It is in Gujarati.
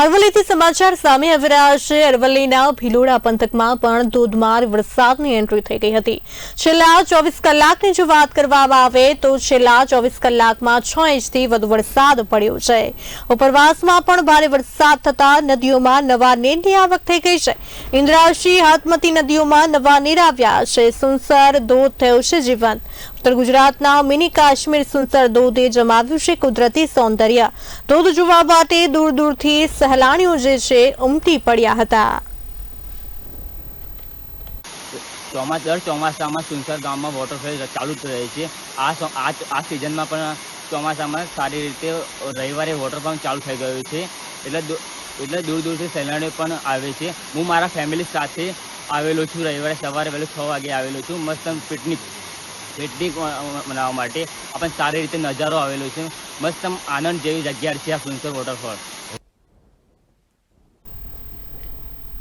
અરવલ્લીથી સમાચાર સામે આવી રહ્યા છે. અરવલ્લીના ભીલોડા પંથકમાં પણ ધોધમાર વરસાદની એન્ટ્રી થઈ ગઈ હતી. છેલ્લા ચોવીસ કલાકની જો વાત કરવામાં આવે તો છેલ્લા ચોવીસ કલાકમાં છ ઇંચથી વધુ વરસાદ પડ્યો છે. ઉપરવાસમાં પણ ભારે વરસાદ થતા નદીઓમાં નવા નીરની આવક થઈ ગઈ છે. ઇન્દ્રાવશી હાથમતી નદીઓમાં નવા નીર આવ્યા છે. સુનસર, ધોધ થયો છે જીવન. ઉત્તર ગુજરાતના મિની કાશ્મીર સુનસર ધોધે જમાવ્યું છે કુદરતી સૌંદર્ય. ધોધ જોવા માટે દૂર દૂરથી સહેલાણીઓ જે છે, ઉમટી પડ્યા હતા. ચોમાસ, દર ચોમાસામાં સુનસર ગામમાં વોટરફોલ ચાલુ જ રહે છે. આ આ સિઝનમાં પણ ચોમાસામાં સારી રીતે રવિવારે વોટરફોલ ચાલુ થઈ ગયું છે. એટલે એટલે દૂર દૂરથી સહેલાણીઓ પણ આવે છે. હું મારા ફેમિલી સાથે આવેલો છું. રવિવારે સવારે વહેલું છ વાગે આવેલો છું. મસ્ત પિકનિક પિકનિક મનાવવા માટે. આપણને સારી રીતે નજારો આવેલો છે. મસ્ત આનંદ જેવી જગ્યા છે આ સુનસર વોટરફોલ